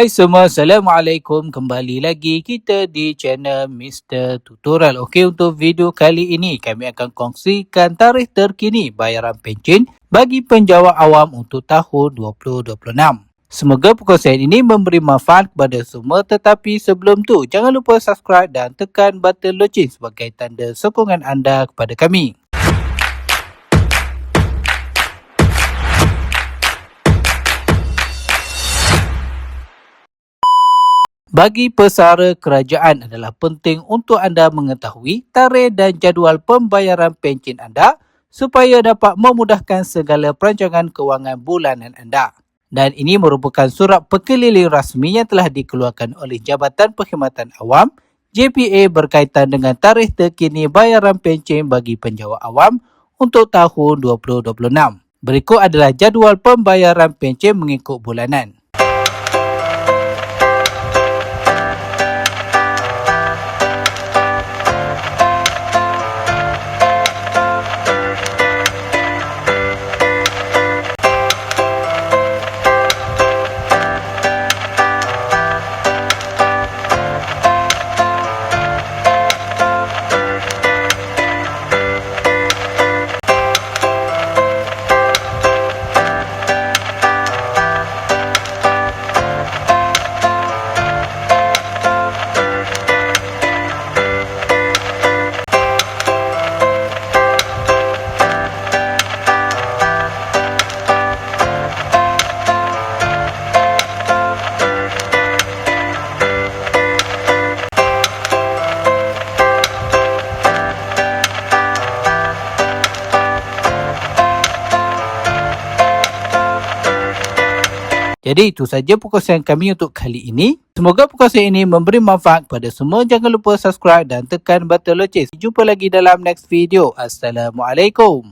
Hai semua, Assalamualaikum. Kembali lagi kita di channel Mr. Tutorial. Okey, untuk video kali ini kami akan kongsikan tarikh terkini bayaran pencen bagi penjawat awam untuk tahun 2026. Semoga perkongsian ini memberi manfaat kepada semua tetapi sebelum tu jangan lupa subscribe dan tekan button loceng sebagai tanda sokongan anda kepada kami. Bagi pesara kerajaan adalah penting untuk anda mengetahui tarikh dan jadual pembayaran pencen anda supaya dapat memudahkan segala perancangan kewangan bulanan anda. Dan ini merupakan surat perkeliling rasmi yang telah dikeluarkan oleh Jabatan Perkhidmatan Awam JPA berkaitan dengan tarikh terkini bayaran pencen bagi penjawat awam untuk tahun 2026. Berikut adalah jadual pembayaran pencen mengikut bulanan. Jadi itu saja perkongsian kami untuk kali ini. Semoga perkongsian ini memberi manfaat kepada semua. Jangan lupa subscribe dan tekan button loceng. Jumpa lagi dalam next video. Assalamualaikum.